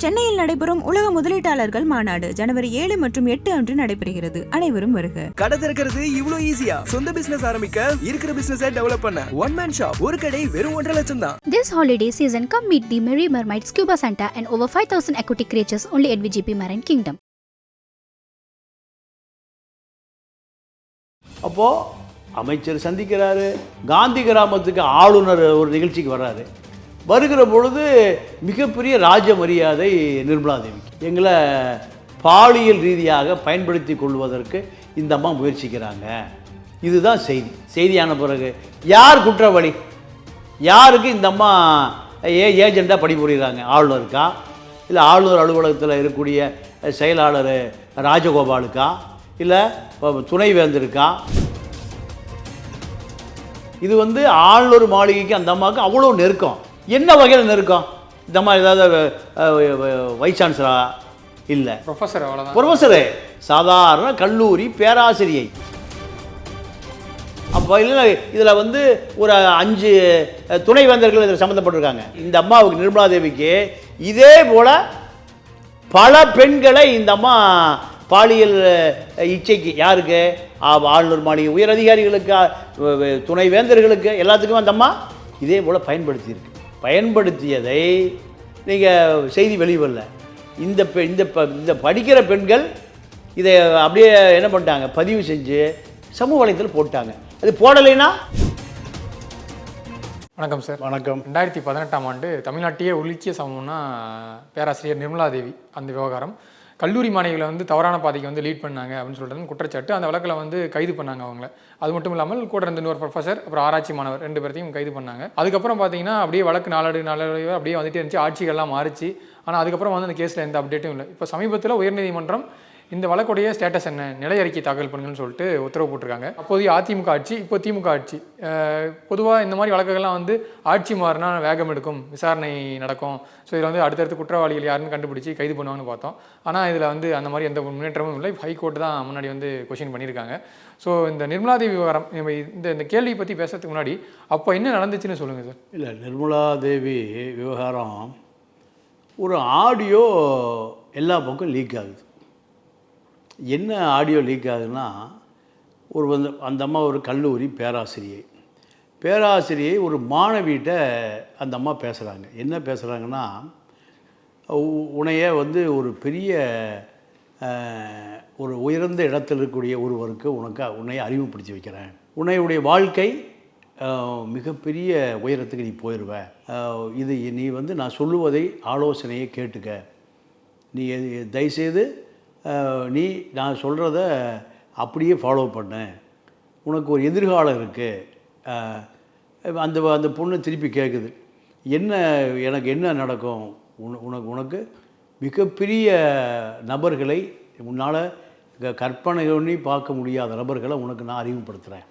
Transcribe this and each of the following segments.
சென்னையில் நடைபெறும் உலக முதலீட்டாளர்கள் மாநாடு ஜனவரி ஏழு மற்றும் எட்டு அன்று நடைபெறுகிறது. அனைவரும் வருக. கடை திறக்கிறது இவ்ளோ ஈஸியா சொந்த பிசினஸ் ஆரம்பிக்க இருக்கிற பிசினஸை டெவலப் பண்ண. ஒன் மேன் ஷாப் ஒரு கடை வெறும் ஒன்றரை லட்சம் தான். This holiday season, come meet the Merry Mermaid Scuba Santa and over 5000 aquatic creatures only at VGP Marine Kingdom. அப்போது அமைச்சர் சந்திக்கிறாரு. காந்தி கிராமத்துக்கு ஆளுநர் ஒரு நிகழ்ச்சிக்கு வர்றாரு. வருகிற பொழுது மிகப்பெரிய ராஜ மரியாதை நிர்மலா தேவிக்கு. எங்களை பாலியல் ரீதியாக பயன்படுத்தி கொள்வதற்கு இந்த அம்மா முயற்சிக்கிறாங்க. இதுதான் செய்தி. செய்தியான பிறகு யார் குற்றவாளி? யாருக்கு இந்த அம்மா ஏ ஏஜெண்டாக பணிபுரிகிறாங்க? ஆளுநருக்கா இல்லை ஆளுநர் அலுவலகத்தில் இருக்கக்கூடிய செயலாளர் ராஜகோபாலுக்கா? இல்லை துணைவேந்தருக்கா இது வந்து ஆளுநர் மாளிகைக்கு அந்த அம்மாவுக்கு அவ்வளோ நெருக்கம். என்ன வகையில் நெருக்கம்? இந்த அம்மா ஏதாவது வைஸ் சான்சலரா இல்லை. ப்ரொஃபஸர் அவ்வளோதான் ப்ரொஃபஸரு சாதாரண கல்லூரி பேராசிரியை. அப்போ இல்லை இதில் வந்து ஒரு அஞ்சு துணைவேந்தர்கள் இதில் சம்மந்தப்பட்டிருக்காங்க இந்த அம்மாவுக்கு நிர்மலா தேவிக்கு இதே போல் பல பெண்களை இந்த அம்மா பாலியல் இச்சைக்கு. யாருக்கு? ஆளுநர் மாளிகை உயர் அதிகாரிகளுக்கு துணைவேந்தர்களுக்கு எல்லாத்துக்கும் அந்த அம்மா இதே போல் பயன்படுத்தியிருக்கு. பயன்படுத்தியதை நீங்கள் செய்தி வெளிவரல. இந்த பெ இந்த ப இந்த படிக்கிற பெண்கள் இதை அப்படியே என்ன பண்ணிட்டாங்க? பதிவு செஞ்சு சமூக வலைத்தளத்தில் போட்டாங்க. அது போடலைன்னா? வணக்கம் சார். வணக்கம். ரெண்டாயிரத்தி பதினெட்டாம் ஆண்டு தமிழ்நாட்டையே உலுக்கிய சமம்னா பேராசிரியர் நிர்மலா தேவி அந்த விவகாரம். கல்லூரி மாணவிகளை வந்து தவறான பாதைக்கு வந்து லீட் பண்ணாங்க அப்படின்னு சொல்கிறது குற்றச்சாட்டு. அந்த வழக்கில் வந்து கைது பண்ணாங்க அவங்கள. அது மட்டும் இல்லாமல் கூட இருந்த இன்னொரு ப்ரொஃபசர் அப்புறம் ஆராய்ச்சி மாணவர் ரெண்டு பேர்த்தையும் கைது பண்ணாங்க. அதுக்கப்புறம் பார்த்தீங்கன்னா அப்படியே வழக்கு நாளடு நாளடைவு அப்படியே வந்துட்டே இருந்துச்சு. ஆட்சிகள்லாம் மாறிச்சு. ஆனால் அதுக்கப்புறம் வந்து அந்த கேஸில் எந்த அப்டேட்டும் இல்லை. இப்போ சமீபத்தில் உயர்நீதிமன்றம் இந்த வழக்குடைய ஸ்டேட்டஸ் என்ன? நிலை அறிக்கை தாக்கல் பண்ணுங்கன்னு சொல்லிட்டு உத்தரவு போட்டிருக்காங்க. அப்போதைய அதிமுக ஆட்சி இப்போ திமுக ஆட்சி. பொதுவாக இந்த மாதிரி வழக்குகள்லாம் வந்து ஆட்சி மாறினா வேகம் எடுக்கும் விசாரணை நடக்கும். ஸோ இதில் வந்து அடுத்தடுத்து குற்றவாளிகள் யாருன்னு கண்டுபிடிச்சி கைது பண்ணுவாங்கன்னு பார்த்தோம். ஆனால் இதில் வந்து அந்த மாதிரி எந்த முன்னேற்றமும் இல்லை. ஹைகோர்ட் தான் முன்னாடி வந்து கொஷின் பண்ணியிருக்காங்க. ஸோ இந்த நிர்மலாதேவி விவகாரம் இந்த இந்த கேள்வியை பற்றி பேசுறதுக்கு முன்னாடி அப்போ என்ன நடந்துச்சுன்னு சொல்லுங்கள் சார். இல்லை நிர்மலா தேவி விவகாரம் ஒரு ஆடியோ எல்லா பக்கம் லீக் ஆகுது. என்ன ஆடியோ லீக் ஆகுதுன்னா ஒரு வந்து அந்த அம்மா ஒரு கல்லூரி பேராசிரியை. பேராசிரியை ஒரு மாணவிகிட்ட அந்த அம்மா பேசுகிறாங்க என்ன பேசுகிறாங்கன்னா உ- உன்னைய வந்து ஒரு பெரிய ஒரு உயர்ந்த இடத்தில் இருக்கக்கூடிய ஒருவருக்கு உனக்கு உன்னை அறிமுகப்படுத்தி வைக்கிறேன். உன்னையுடைய வாழ்க்கை மிகப்பெரிய உயரத்துக்கு நீ போயிடுவ இது நீ வந்து நான் சொல்லுவதை ஆலோசனையை கேட்டுக்க. நீ தயவுசெய்து நீ நான் சொல்கிறத அப்படியே ஃபாலோ பண்ணு. உனக்கு ஒரு எதிர்காலம் இருக்குது அந்த அந்த பொண்ணு திருப்பி கேட்குது என்ன எனக்கு என்ன நடக்கும்? உன உனக்கு உனக்கு மிகப்பெரிய நபர்களை உன்னால் கற்பனை பண்ணி பார்க்க முடியாத நபர்களை உனக்கு நான் அறிமுகப்படுத்துகிறேன்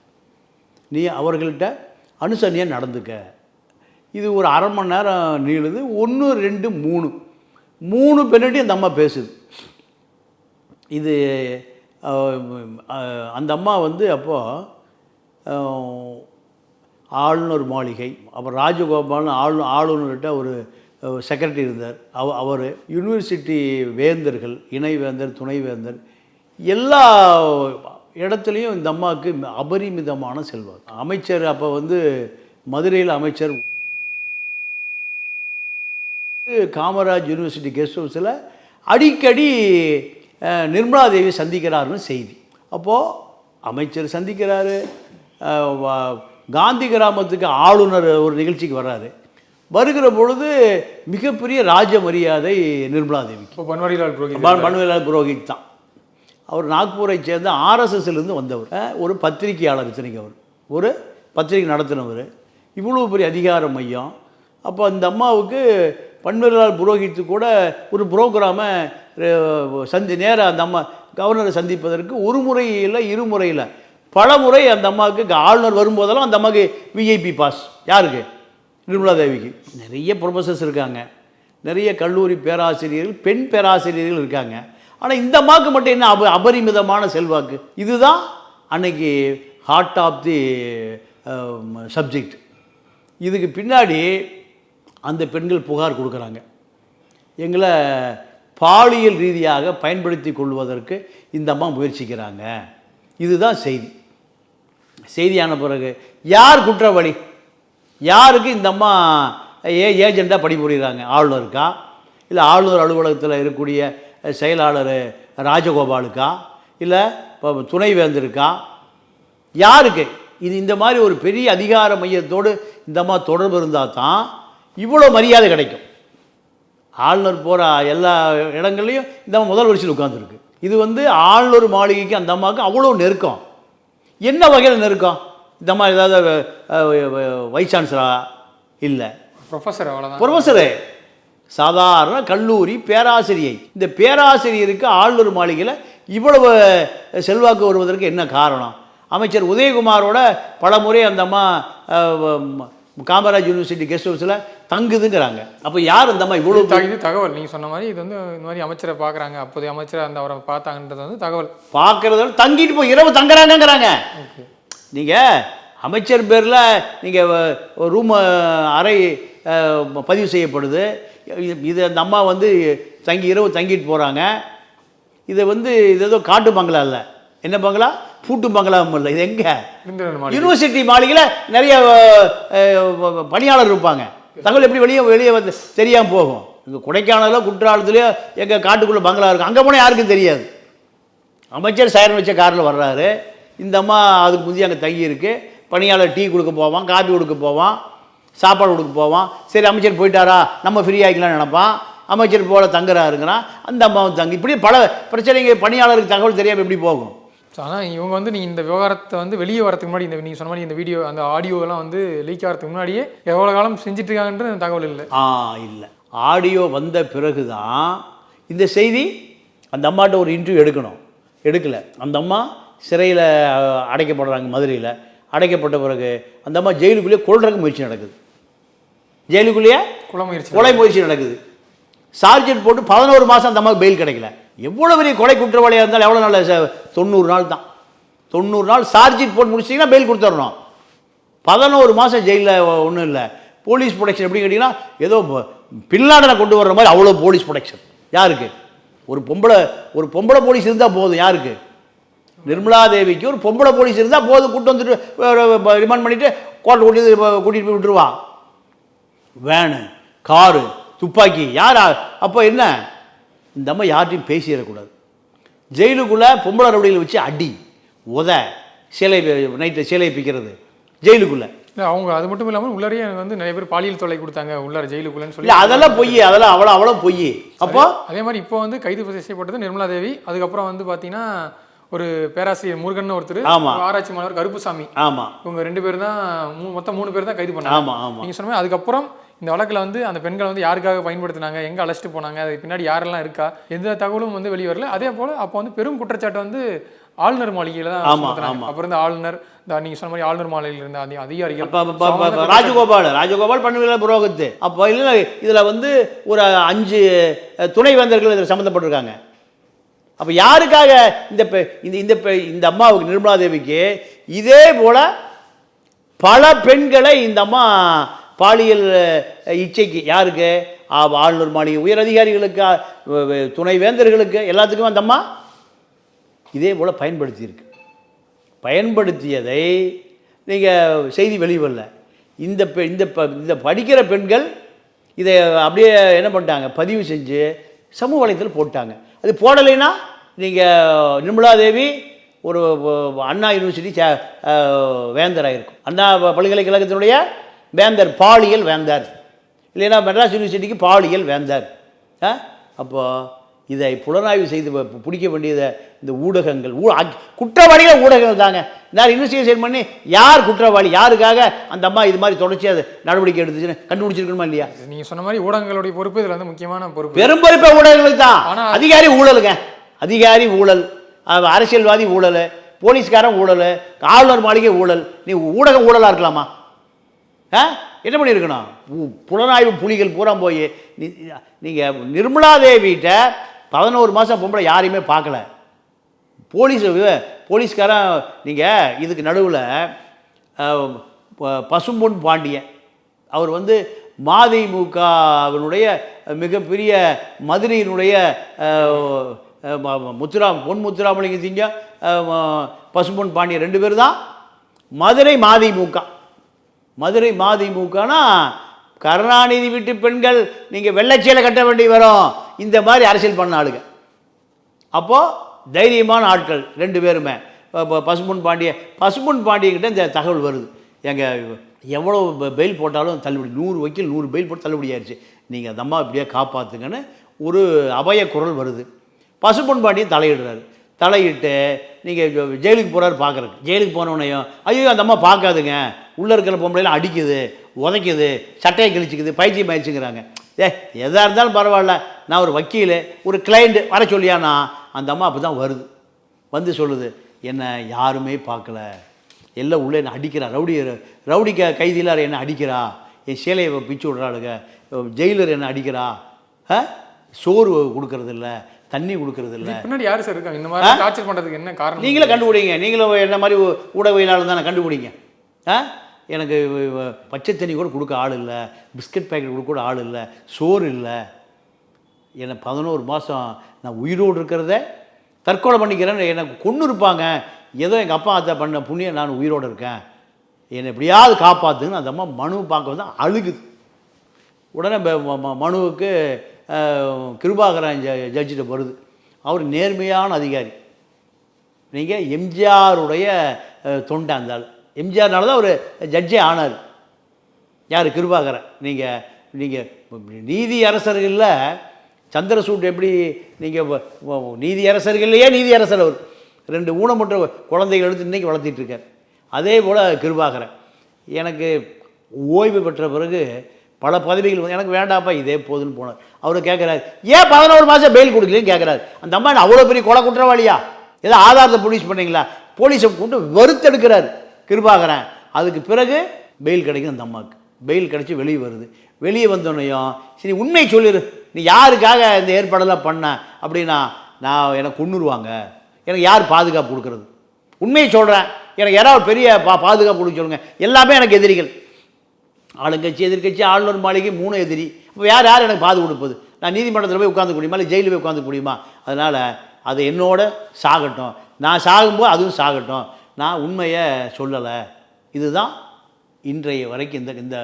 நீ அவர்கள்ட்ட அனுசரணையாக நடந்துக்க. இது ஒரு அரை மணி நேரம் நீளுது. ஒன்று ரெண்டு மூணு. மூணு பெண்ணாட்டி அந்த அம்மா பேசுது. இது அந்த அம்மா வந்து அப்போது ஆளுநர் மாளிகை அப்புறம் ராஜகோபால்னு ஆளு ஆளுநர்கிட்ட ஒரு செக்ரட்டரி இருந்தார். அவ அவர் யூனிவர்சிட்டி வேந்தர்கள் இணைவேந்தர் துணைவேந்தர் எல்லா இடத்துலையும் இந்த அம்மாவுக்கு அபரிமிதமான செல்வாக்கு அமைச்சர் அப்போ வந்து மதுரையில் அமைச்சர். காமராஜ் யூனிவர்சிட்டி கெஸ்ட் ஹவுஸில் அடிக்கடி நிர்மலா தேவி சந்திக்கிறாருன்னு செய்தி. அப்போது அமைச்சர் சந்திக்கிறாரு காந்தி கிராமத்துக்கு ஆளுநர் ஒரு நிகழ்ச்சிக்கு வர்றாரு. வருகிற பொழுது மிகப்பெரிய ராஜ மரியாதை நிர்மலா இப்போ பன்வாரிலால் புரோஹித் பன்- பன்வாரிலால் புரோஹித் தான். அவர் நாக்பூரை சேர்ந்த ஆர்எஸ்எஸ்லேருந்து வந்தவர். ஒரு பத்திரிகையாளர் இத்தனைக்கு அவர். ஒரு பத்திரிகை நடத்தினவர். இவ்வளோ பெரிய அதிகார மையம். அப்போ அந்த அம்மாவுக்கு பன்வாரிலால் புரோஹித்து கூட ஒரு ப்ரோக்ராமை சந்தி நேராக அந்த அம்மா கவர்னரை சந்திப்பதற்கு ஒரு முறை இல்லை இருமுறை இல்லை பல முறை அந்த அம்மாவுக்கு ஆளுநர் வரும்போதெல்லாம் அந்த அம்மாவுக்கு விஐபி பாஸ் யாருக்கு? நிர்மலா தேவிக்கு. நிறைய ப்ரொஃபஸர்ஸ் இருக்காங்க. நிறைய கல்லூரி பேராசிரியர்கள் பெண் பேராசிரியர்கள் இருக்காங்க. ஆனால் இந்த அம்மாவுக்கு மட்டும் என்ன அப அபரிமிதமான செல்வாக்கு? இதுதான் அன்னைக்கு ஹார்ட் ஆஃப் தி சப்ஜெக்ட் இதுக்கு பின்னாடி அந்த பெண்கள் புகார் கொடுக்குறாங்க. எங்களை பாலியல் ரீதியாக பயன்படுத்தி கொள்வதற்கு இந்த அம்மா முயற்சிக்கிறாங்க. இதுதான் செய்தி. செய்தியான பிறகு யார் குற்றவாளி? யாருக்கு இந்த அம்மா ஏ ஏஜெண்டாக பணிபுரிகிறாங்க? ஆளுநருக்கா இல்லை ஆளுநர் அலுவலகத்தில் இருக்கக்கூடிய செயலாளர் ராஜகோபாலுக்கா? இல்லை இப்போ துணைவேந்தருக்கா யாருக்கு? இது இந்த மாதிரி ஒரு பெரிய அதிகார மையத்தோடு இந்த அம்மா தொடர்பு இருந்தால் தான் இவ்வளோ மரியாதை கிடைக்கும். ஆளுநர் போகிற எல்லா இடங்கள்லையும் இந்த அம்மா முதல் வரிசையில் உட்காந்துருக்கு இது வந்து ஆளுநர் மாளிகைக்கு அந்த அம்மாவுக்கு அவ்வளோ நெருக்கம். என்ன வகையில் நெருக்கம்? இந்த அம்மா ஏதாவது வைஸ் சான்சலரா இல்லை. ப்ரொஃபஸர் அவ்வளோதான் ப்ரொஃபஸரு சாதாரண கல்லூரி பேராசிரியை. இந்த பேராசிரியருக்கு ஆளுநர் மாளிகையில் இவ்வளவு செல்வாக்கு வருவதற்கு என்ன காரணம்? அமைச்சர் உதயகுமாரோட பல முறை அந்த அம்மா காமராஜ் யூனிவர்சிட்டி கெஸ்ட் ஹவுஸில் தங்குதுங்கிறாங்க. அப்போ யார் அந்த அம்மா இவ்வளோ இது தகவல். நீங்கள் சொன்ன மாதிரி இது வந்து இந்த மாதிரி அமைச்சரை பார்க்குறாங்க. அப்போதைய அமைச்சரை அந்த அவரை பார்த்தாங்கன்றது வந்து தகவல். பார்க்குறத தங்கிட்டு போய் இரவு தங்குறாங்கங்கிறாங்க. நீங்கள் அமைச்சர் பேரில் நீங்கள் ரூம் அறை பதிவு செய்யப்படுது. இது- இது அந்த அம்மா வந்து தங்கி இரவு தங்கிட்டு போகிறாங்க இதை வந்து இது ஏதோ காட்டு பங்களா இல்லை. என்ன பங்களா? பூட்டு பங்களாவும் இல்லை. இது எங்கே? யூனிவர்சிட்டி மாளிகையில் நிறைய பணியாளர் இருப்பாங்க. தகவல் எப்படி வெளியே வெளியே வந்து தெரியாமல் போகும். இங்கே கொடைக்கானலில் குற்றாலத்துலேயோ எங்கள் காட்டுக்குள்ளே பங்களா இருக்கும் அங்கே போனால் யாருக்கும் தெரியாது. அமைச்சர் சைரன் வச்ச காரில் வர்றாரு. இந்த அம்மா அதுக்கு முந்தைய அங்கே தங்கி இருக்கு பணியாளர் டீ கொடுக்க போவான் காபி கொடுக்க போவான் சாப்பாடு கொடுக்க போவான். சரி அமைச்சர் போயிட்டாரா? நம்ம ஃப்ரீ ஆகிக்கலாம்னு நினைப்பான். அமைச்சர் போல தங்குறாருங்கிறான். அந்த அம்மாவும் தங்கி இப்படி பல பிரச்சனைங்க பணியாளருக்கு தகவல் தெரியாமல் எப்படி போகும்? ஆனால் இவங்க வந்து நீங்கள் இந்த விவகாரத்தை வந்து வெளியே வரதுக்கு முன்னாடி இந்த நீங்கள் சொன்ன மாதிரி இந்த வீடியோ அந்த ஆடியோ எல்லாம் வந்து லீக் ஆகிறதுக்கு முன்னாடியே எவ்வளோ காலம் செஞ்சுட்டு இருக்காங்கன்றது அந்த தகவல் இல்லை. ஆ இல்லை. ஆடியோ வந்த பிறகு தான் இந்த செய்தி அந்த அம்மாட்ட ஒரு இன்டர்வியூ எடுக்கணும். எடுக்கலை. அந்த அம்மா சிறையில் அடைக்கப்படுறாங்க மதுரையில். அடைக்கப்பட்ட பிறகு அந்த அம்மா ஜெயிலுக்குள்ளேயே கொள்றதுக்கு முயற்சி நடக்குது. ஜெயிலுக்குள்ளேயே குல முயற்சி கொலை முயற்சி நடக்குது. சார்ஜெட் போட்டு பதினோரு மாதம் அந்த அம்மாவுக்கு பெயில் கிடைக்கல. எவ்வளோ பெரிய கொலை குற்றவாளியாக இருந்தாலும் எவ்வளோ நாள் தொண்ணூறு நாள் தான். தொண்ணூறு நாள் சார்ஜிட் போட்டு முடிச்சிட்டிங்கன்னா பெயில் கொடுத்துடணும் பதினோரு மாதம் ஜெயிலில் ஒன்றும் இல்லை. போலீஸ் ப்ரொடெக்ஷன் எப்படி கேட்டிங்கன்னா ஏதோ பின்னாடனை கொண்டு வர்ற மாதிரி அவ்வளோ போலீஸ் ப்ரொடெக்ஷன் யாருக்கு? ஒரு பொம்பளை ஒரு பொம்பளை போலீஸ் இருந்தால் போதும். யாருக்கு? நிர்மலா தேவிக்கு ஒரு பொம்பளை போலீஸ் இருந்தால் போதும். கூட்டு வந்துட்டு ரிமாண்ட் பண்ணிவிட்டு கோட்டை கூட்டி கூட்டிகிட்டு போய் விட்டுருவா வேனு காரு துப்பாக்கி. யாரா? அப்போ என்ன? இந்த அம்மா யார்ட்டையும் பேசிடக்கூடாது. ஜெயிலுக்குள்ளே பொம்பளை ரவுடியில் வச்சு அடி உத சிலை நைட்டு சிலை பிக்கிறது ஜெயிலுக்குள்ளே. இல்லை அவங்க அது மட்டும் இல்லாமல் உள்ளறையே வந்து நிறைய பேர் பாலியல் தொல்லை கொடுத்தாங்க உள்ளார ஜெயிலுக்குள்ளன்னு சொல்லி. அதெல்லாம் பொய் அதெல்லாம் அவ்வளோ அவ்வளோ பொய் அப்போ? அதே மாதிரி இப்போ வந்து கைது செய்யப்பட்டது நிர்மலா தேவி அதுக்கப்புறம் வந்து பார்த்தீங்கன்னா ஒரு பேராசிரியர் முருகன் ஒருத்தர் ஆமா. ஒரு ஆராய்ச்சி மாணவர் கருப்புசாமி. ஆமாம் இவங்க ரெண்டு பேர் தான் மொத்தம் மூணு பேர் தான் கைது பண்ணாங்க. ஆமாம் ஆமாம் நீங்க சொன்ன அதுக்கப்புறம் இந்த வழக்கில் வந்து அந்த பெண்களை வந்து யாருக்காக பயன்படுத்தினாங்க? எங்க அழைச்சிட்டு போனாங்க? அதுக்கு பின்னாடி யாரெல்லாம் இருக்கா? எந்த தகவலும் வந்து வெளியே வரல. அதே போல அப்போ வந்து பெரும் குற்றச்சாட்டு வந்து ஆளுநர் மாளிகையில தான். அப்புறம் இருந்த ஆளுநர் இந்த நீங்க சொன்ன மாதிரி ஆளுநர் மாளிகையில் இருந்த அதி- அதிகாரிகள் ராஜகோபால் ராஜகோபால் பண்ணுவில புரோகத்து. அப்போ இல்லை இதில் வந்து ஒரு அஞ்சு துணைவேந்தர்கள் இதில் சம்மந்தப்பட்டிருக்காங்க அப்போ யாருக்காக இந்த இந்த இந்த இந்த அம்மாவுக்கு நிர்மலா தேவிக்கு இதே போல பல பெண்களை இந்த அம்மா பாலியல் இச்சைக்கு யாருக்கு? ஆளுநர் மாளிகை உயர் அதிகாரிகளுக்கு துணை வேந்தர்களுக்கு துணைவேந்தர்களுக்கு எல்லாத்துக்கும் அந்த இதே போல் பயன்படுத்தியிருக்கு. பயன்படுத்தியதை நீங்கள் செய்தி வெளிவரல. இந்த பெ இந்த ப இந்த படிக்கிற பெண்கள் இதை அப்படியே என்ன பண்ணிட்டாங்க? பதிவு செஞ்சு சமூக வலைத்தில் போட்டாங்க. அது போடலைன்னா நீங்கள் நிர்மலா தேவி ஒரு அண்ணா யூனிவர்சிட்டி சே வேந்தராக இருக்கும் அண்ணா பல்கலைக்கழகத்தினுடைய வேந்தர் பாலியல் வேந்தர். இல்லைன்னா மெட்ராஸ் யூனிவர்சிட்டிக்கு பாலியல் வேந்தர். ஆ? அப்போ இதை புலனாய்வு செய்து பிடிக்க வேண்டியதை இந்த ஊடகங்கள் ஊ குற்றவாளிகள் ஊடகங்கள் தாங்க. நான் இன்வெஸ்டிகேஷன் பண்ணி யார் குற்றவாளி யாருக்காக அந்த அம்மா இது மாதிரி தொடர்ச்சியாக நடவடிக்கை எடுத்துச்சுன்னு கண்டுபிடிச்சிருக்கணுமா இல்லையா? நீங்க சொன்ன மாதிரி ஊடகங்களுடைய பொறுப்பு இதுல வந்து முக்கியமான பொறுப்பு. பெரும் பொறுப்பே ஊடகங்களுக்கு தான். ஆனா- அதிகாரி ஊழலுங்க. அதிகாரி ஊழல் அரசியல்வாதி ஊழல் போலீஸ்காரன் ஊழல் ஆளுநர் மாளிகை ஊழல். நீ ஊடகம் ஊழலாக இருக்கலாமா? என்ன பண்ணியிருக்கணும்? புலனாய்வு புலிகள் பூரா போய் நீங்கள் நிர்மலா தேவிகிட்ட பதினோரு மாதம் பொம்பளை யாரையுமே பார்க்கல. போலீஸ் போலீஸ்காரன் நீங்கள் இதுக்கு நடுவில் பசும்பொன் பாண்டியன். அவர் வந்து மதிமுகவினுடைய மிகப்பெரிய மதுரையினுடைய முத்துரா பொன் முத்துராமலிங்க சிங்கம் பசும்பொன் பாண்டியன் ரெண்டு பேர் தான். மதுரை மதிமுக. மதுரை மதிமுகனா கருணாநிதி வீட்டு பெண்கள் நீங்கள் வெள்ளைச்சீலை கட்ட வேண்டி வரும். இந்த மாதிரி அரசியல் பண்ண ஆளுங்க. அப்போது தைரியமான ஆட்கள் ரெண்டு பேருமே. இப்போ பசுமுன் பாண்டிய பசுமுன் பாண்டியங்கிட்ட இந்த தகவல் வருது. எங்கள் எவ்வளோ பெயில் போட்டாலும் தள்ளுபடி நூறு வக்கீல் நூறு பெயில் போட்டு தள்ளுபடி ஆயிடுச்சு நீங்கள் அந்த அம்மா இப்படியே காப்பாற்றுங்கன்னு ஒரு அபய குரல் வருது. பசும்பொன் பாண்டியன் தலையிடுறாரு. தலையிட்டு நீங்கள் ஜெயிலுக்கு போகிறாரு பார்க்குறக்கு ஜெயிலுக்கு போனவனையும் ஐயோ அந்த அம்மா பார்க்காதுங்க. உள்ளே இருக்கிற பொம்பளைலாம் அடிக்குது உதைக்குது சட்டையை கிழிச்சிக்குது பைத்தியம் ஆயிடுச்சுங்கிறாங்க. ஏ எதாக இருந்தாலும் பரவாயில்ல. நான் ஒரு வக்கீல் ஒரு கிளைண்ட்டு வர சொல்லியானா அந்த அம்மா அப்படி தான் வருது. வந்து சொல்லுது என்ன யாருமே பார்க்கல. எல்லாம் உள்ளே என்ன அடிக்கிறா. ரவுடி ரவுடி க கைதியிலார் என்ன அடிக்கிறா. என் சேலையை பிச்சு விட்றாளுங்க ஜெயிலர் என்ன அடிக்கிறா. சோறு கொடுக்கறது இல்ல தண்ணி கொடுக்கறது இல்ல பின்னாடி யாரு சார் இருக்காங்க? இந்த மாதிரி டார்ச்சர் பண்றதுக்கு என்ன காரணம்? நீங்களே கண்டுபிடிங்க. நீங்களும் என்ன மாதிரி ஊடகவியலாளர் தானே கண்டுபிடிங்க. எனக்கு பச்சை தண்ணி கூட கொடுக்க ஆள் இல்லை. பிஸ்கட் பேக்கெட் கொடுக்க கூட ஆள் இல்லை. சோறு இல்லை. என்னை பதினோரு மாதம் நான் உயிரோடு இருக்கிறத தற்கொலை பண்ணிக்கிறேன்னு எனக்கு கொண்டு இருப்பாங்க ஏதோ எங்கள் அப்பா அத்தை பண்ண புண்ணியம் நான் உயிரோடு இருக்கேன். என்னை எப்படியாவது காப்பாற்றுன்னு அந்த அம்மா மனு பார்க்க வந்து அழுகுது. உடனே மனுவுக்கு கிருபாகரன் ஜ ஜட்ஜிட்ட வருது. அவர் நேர்மையான அதிகாரி. நீங்கள் எம்ஜிஆருடைய தொண்டை அந்த ஆள். எம்ஜிஆர்னால தான் ஒரு ஜட்ஜே ஆனார். யார்? கிருபாகரன். நீங்கள் நீங்கள் நீதி அரசர்களில் சந்திரசூட் எப்படி நீங்கள் நீதி அரசர்கள்லையே நீதி அரசர் அவர். ரெண்டு ஊனமுற்ற குழந்தைகள் எடுத்து இன்றைக்கி வளர்த்திட்டுருக்கார் அதே போல் கிருபாகரன். எனக்கு ஓய்வு பெற்ற பிறகு பல பதவிகள் எனக்கு வேண்டாப்பா இதே போதுன்னு போனார். அவர் கேட்குறாரு ஏன் பதினோரு மாதம் பெயில் கொடுக்கலன்னு கேட்குறாரு அந்த அம்மா அவ்வளோ பெரிய கொலை குற்றவாளியா? ஏதோ ஆதாரத்தை போலீஸ் பண்ணீங்களா? போலீஸை கொண்டு வறுத்தெடுக்கிறார். கிருபாகரன். அதுக்கு பிறகு பெயில் கிடைக்கும் அந்த அம்மாவுக்கு. பெயில் கிடச்சி வெளியே வருது. வெளியே வந்தோடனையும் சரி உண்மை சொல்லிடு நீ யாருக்காக இந்த ஏற்பாடெல்லாம் பண்ண? அப்படின்னா நான் எனக்கு கொன்னுருவாங்க. எனக்கு யார் பாதுகாப்பு கொடுக்குறது? உண்மையை சொல்கிறேன் எனக்கு யாராவது பெரிய பா பாதுகாப்பு கொடுக்க சொல்லுங்கள் எல்லாமே எனக்கு எதிரிகள். ஆளுங்கட்சி எதிர்க்கட்சி ஆளுநர் மாளிகை மூணு எதிரி. இப்போ யார் யார் எனக்கு பாது கொடுப்பது? நான் நீதிமன்றத்தில் போய் உட்காந்து முடியுமா? இல்லை ஜெயிலில் போய் உட்காந்து முடியுமா? அதனால் அது என்னோட சாகட்டும். நான் சாகும்போது அதுவும் சாகட்டும். நான் உண்மையை சொல்லலை. இதுதான் இன்றைய வரைக்கும் இந்த இந்த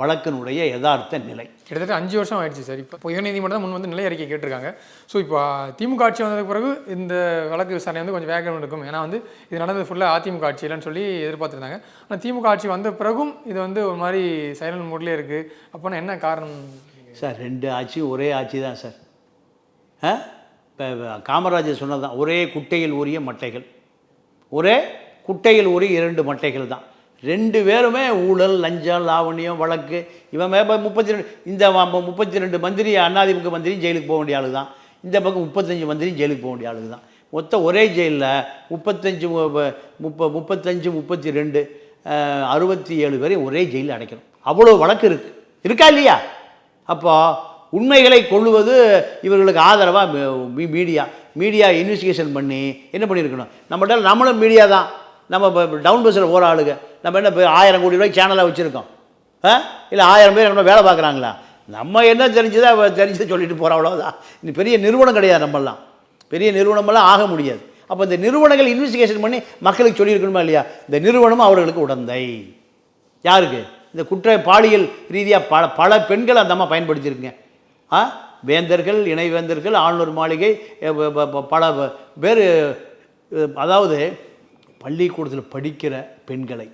வழக்கினுடைய யதார்த்த நிலை. கிட்டத்தட்ட அஞ்சு வருஷம் ஆயிடுச்சு சார். இப்போ உயர்நீதிமன்றம் தான் முன் வந்து நிலை அறிக்கை கேட்டிருக்காங்க. ஸோ இப்போ திமுக ஆட்சி வந்ததுக்கு பிறகு இந்த வழக்கு விசாரணை வந்து கொஞ்சம் வேகம் இருக்கும் ஏன்னா வந்து இது நடந்தது ஃபுல்லாக அதிமுக ஆட்சி இல்லைன்னு சொல்லி எதிர்பார்த்துருந்தாங்க. ஆனால் திமுக ஆட்சி வந்த பிறகும் இது வந்து ஒரு மாதிரி சைலண்ட் மூட்லேயே இருக்குது அப்போனா என்ன காரணம்? சார் ரெண்டு ஆட்சியும் ஒரே ஆட்சி தான் சார். இப்போ காமராஜர் சொன்னது தான் ஒரே குட்டையில் உரிய மட்டைகள். ஒரே குட்டையில் ஒரு இரண்டு மட்டைகள் தான். ரெண்டு பேருமே ஊழல் லஞ்சம் லாவணியம் வழக்கு. இவன் முப்பத்தி ரெண்டு இந்த முப்பத்தி ரெண்டு மந்திரி அண்ணாதிமுக மந்திரியும் ஜெயிலுக்கு போக வேண்டிய ஆளு தான் இந்த பக்கம் முப்பத்தஞ்சு மந்திரியும் ஜெயிலுக்கு போக வேண்டிய ஆளு தான் மொத்தம் ஒரே ஜெயிலில் முப்பத்தஞ்சு முப்ப முப்பத்தஞ்சு முப்பத்தி ரெண்டு அறுபத்தி ஏழு பேரையும் ஒரே ஜெயிலில் அடைக்கணும். அவ்வளோ வழக்கு இருக்குது இருக்கா இல்லையா? அப்போ உண்மைகளை கொள்ளுவது இவர்களுக்கு ஆதரவாக மீடியா. மீடியா இன்வெஸ்டிகேஷன் பண்ணி என்ன பண்ணியிருக்கணும்? நம்மகிட்ட நம்மளும் மீடியா தான். நம்ம இப்போ டவுன் பஸ்ஸில் போகிற ஆளுங்க. நம்ம என்ன இப்போ ஆயிரம் கோடி ரூபாய் சேனலாக வச்சுருக்கோம். ஆ? இல்லை ஆயிரம் பேர் நம்ம வேலை பார்க்குறாங்களா? நம்ம என்ன தெரிஞ்சுதோ அவ தெரிஞ்சதை சொல்லிட்டு போகிற அவ்வளோதான் இது பெரிய நிறுவனம் கிடையாது நம்மளாம் பெரிய நிறுவனமெல்லாம் ஆக முடியாது. அப்போ இந்த நிறுவனங்கள் இன்வெஸ்டிகேஷன் பண்ணி மக்களுக்கு சொல்லியிருக்கணுமா இல்லையா? இந்த நிறுவனம் அவர்களுக்கு உடந்தை. யாருக்கு? இந்த குற்ற பாலியல் ரீதியாக பல பல பெண்கள் அந்த அம்மா பயன்படுத்தியிருக்குங்க. ஆ? வேந்தர்கள் இணைவேந்தர்கள் ஆளுநர் மாளிகை பல பேர் அதாவது பள்ளிக்கூடத்தில் படிக்கிற பெண்களை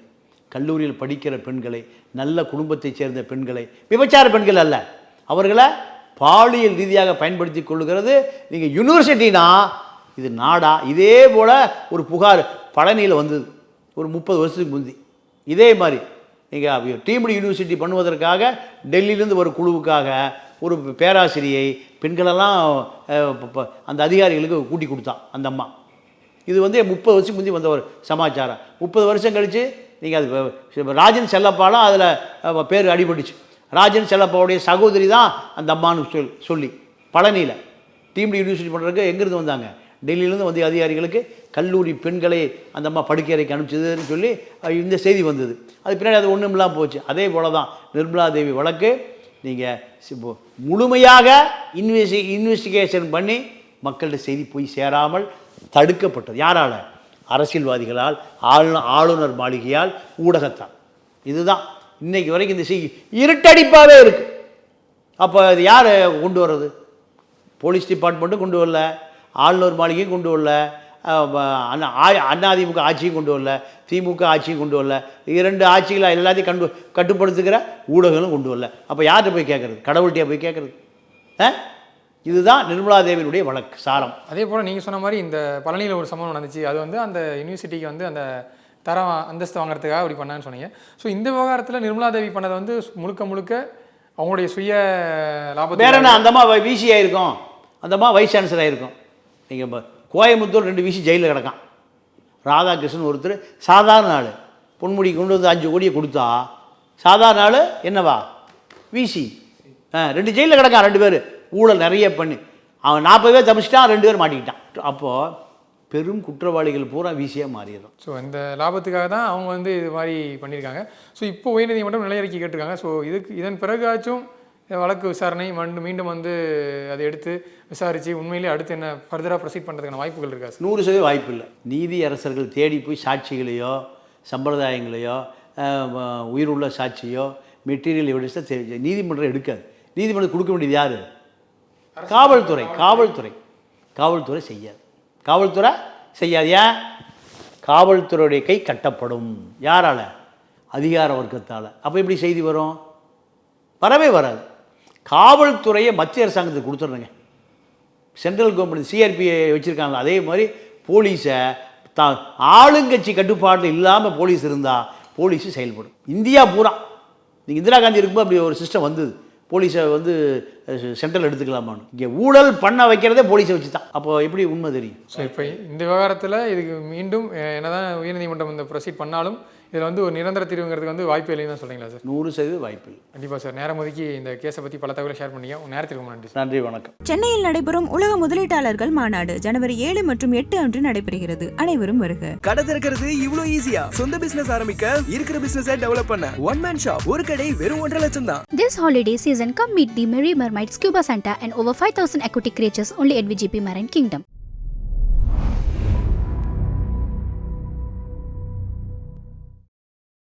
கல்லூரியில் படிக்கிற பெண்களை நல்ல குடும்பத்தைச் சேர்ந்த பெண்களை விபச்சார பெண்கள் அல்ல. அவர்களை பாலியல் ரீதியாக பயன்படுத்தி கொள்ளுகிறது. நீங்கள் யூனிவர்சிட்டினா இது நாடா? இதே போல் ஒரு புகார் பழனியில் வந்தது. ஒரு முப்பது வருஷத்துக்கு முந்தி. இதே மாதிரி. நீங்கள் டீம்டு யூனிவர்சிட்டி பண்ணுவதற்காக டெல்லியிலேருந்து ஒரு குழுவுக்காக ஒரு பேராசிரியை பெண்களெல்லாம் அந்த அதிகாரிகளுக்கு கூட்டி கொடுத்தான் அந்த அம்மா. இது வந்து முப்பது வருஷம் முந்தி வந்த ஒரு சமாச்சாரம். முப்பது வருஷம் கழித்து நீங்கள் அது ராஜன் செல்லப்பாலாம் அதில் பேர் அடிபட்டுச்சு. ராஜன் செல்லப்பாவுடைய சகோதரி தான் அந்த அம்மான்னு சொல் சொல்லி பழனியில். டீம்டு யூனிவர்சிட்டி பண்ணுறதுக்கு எங்கேருந்து வந்தாங்க? டெல்லியிலேருந்து வந்த அதிகாரிகளுக்கு கல்லூரி பெண்களை அந்த அம்மா படுக்கையறைக்கு அனுப்பிச்சதுன்னு சொல்லி இந்த செய்தி வந்தது. அது பின்னாடி அது ஒன்றும் இல்லாமல் போச்சு. அதே போல தான் நிர்மலா தேவி வழக்கு. நீங்கள் முழுமையாக இன்வெஸ்டி இன்வெஸ்டிகேஷன் பண்ணி மக்கள்கிட்ட செய்தி போய் சேராமல் தடுக்கப்பட்டது. யாரால்? அரசியல்வாதிகளால் ஆளுநர் ஆளுநர் மாளிகையால் ஊடகத்தால். இதுதான். இன்னைக்கு வரைக்கும் இந்த செய்தி இருட்டடிப்பாகவே இருக்கு. அப்போ இது யார் கொண்டு வர்றது? போலீஸ் டிபார்ட்மெண்ட்டும் கொண்டு வரல. ஆளுநர் மாளிகையும் கொண்டு வரல. அண்ணா ஆ- அதிமுக ஆட்சியும் கொண்டு வரல. திமுக ஆட்சியும் கொண்டு வரல. இரண்டு ஆட்சிகளை எல்லாத்தையும் கண்டு கட்டுப்படுத்துகிற ஊடகங்களும் கொண்டு வரல. அப்போ யார்கிட்ட போய் கேட்குறது? கடவுள்கிட்டயா போய் கேட்குறது? ஆ? இதுதான் நிர்மலா தேவியினுடைய வழக்கு சாரம். அதே போல் நீங்கள் சொன்ன மாதிரி இந்த பழனியில் ஒரு சம்பவம் நடந்துச்சு. அது வந்து அந்த யூனிவர்சிட்டிக்கு வந்து அந்த தரம் அந்தஸ்து வாங்குறதுக்காக அப்படி பண்ணான்னு சொன்னீங்க. ஸோ இந்த விவகாரத்தில் நிர்மலா தேவி பண்ணதை வந்து முழுக்க முழுக்க அவங்களுடைய சுய லாபத்தை வேற என்ன அந்தம்மா விசி ஆயிருக்கும். அந்தம்மா வைஸ் சான்சலர் ஆயிருக்கும். நீங்கள் கோயம்புத்தூர் ரெண்டு விசி ஜெயிலில் கிடக்கான். ராதாகிருஷ்ணன் ஒருத்தர் சாதாரண ஆள். பொன்முடி கொண்டு வந்து அஞ்சு கோடியை கொடுத்தா சாதாரண ஆள் என்னவா? விசி ஆ ரெண்டு ஜெயிலில் கிடக்கான் ரெண்டு பேர். ஊழல் நிறைய பண்ணி அவன் நாற்பது பேர் தப்பிச்சிட்டான் ரெண்டு பேர் மாட்டிக்கிட்டான். அப்போது பெரும் குற்றவாளிகள் பூரா விசியாக மாறியதும் ஸோ இந்த லாபத்துக்காக தான் அவங்க வந்து இது மாதிரி பண்ணியிருக்காங்க. ஸோ இப்போ உயர்நீதிமன்றம் நிலையறிக்கை கேட்டிருக்காங்க. ஸோ இதுக்கு இதன் பிறகாச்சும் வழக்கு விசாரணை மண்டு மீண்டும் வந்து அதை எடுத்து விசாரித்து உண்மையிலேயே அடுத்து என்ன ஃபர்தராக ப்ரொசீட் பண்ணுறதுக்கான வாய்ப்புகள் இருக்கா நூறு சதவீதம் வாய்ப்பு இல்லை. நீதி அரசர்கள் தேடி போய் சாட்சிகளையோ சம்பிரதாயங்களையோ உயிருள்ள சாட்சியோ மெட்டீரியல் எவிடன்ஸை நீதிமன்றம் எடுக்காது. நீதிமன்றம் கொடுக்க வேண்டியது யார்? காவல்துறை காவல்துறை. காவல்துறை செய்யாது. காவல்துறை செய்யாது. ஏன்? காவல்துறையுடைய கை கட்டப்படும். யாரால? அதிகார வர்க்கத்தால். அப்போ எப்படி செய்தி வரும்? வரவே வராது. காவல்துறையை மத்திய அரசாங்கத்துக்கு கொடுத்துட்றேங்க சென்ட்ரல் கவர்மெண்ட் சிஆர்பிஐ வச்சுருக்காங்களா அதே மாதிரி போலீஸை த ஆளுங்கட்சி கட்டுப்பாட்டில் இல்லாமல் போலீஸ் இருந்தால் போலீஸு செயல்படும். இந்தியா பூரா. நீங்கள் இந்திரா காந்தி இருக்கும்போது அப்படி ஒரு சிஸ்டம் வந்தது. போலீஸை வந்து சென்ட்ரல் எடுத்துக்கலாமான்னு. இங்கே ஊழல் பண்ண வைக்கிறதே போலீஸை வச்சு தான் அப்போ எப்படி உண்மை தெரியும்? ஸோ இப்போ இந்த விவகாரத்தில் இதுக்கு மீண்டும் என்னதான் உயர்நீதிமன்றம் இந்த ப்ரொசீட் பண்ணாலும் இதில் வந்து ஒரு நிரந்தர தீர்வுங்கிறதுக்கு வந்து வாய்ப்பு இல்லைன்னு தான் சொல்கிறீங்களா சார் நூறு சதவீதம் வாய்ப்பு இல்லை. கண்டிப்பாக சார் நேரம் ஒதுக்கி இந்த கேஸை பற்றி பல தகவலை ஷேர் பண்ணீங்க உங்கள் நேரத்திற்கு நன்றி நன்றி வணக்கம். சென்னையில் நடைபெறும் உலக முதலீட்டாளர்கள் மாநாடு ஜனவரி ஏழு மற்றும் எட்டு அன்று நடைபெறுகிறது. அனைவரும் வருக. கடை திறக்கிறது இவ்ளோ ஈஸியா சொந்த பிசினஸ் ஆரம்பிக்க இருக்கிற பிசினஸை டெவலப் பண்ண. ஒன் மேன் ஷாப் ஒரு கடை வெறும் ஒன்றரை லட்சம் தான். This holiday season, come meet the Merry Mermaid Scuba Santa and over 5000 aquatic creatures only at VGP Marine Kingdom.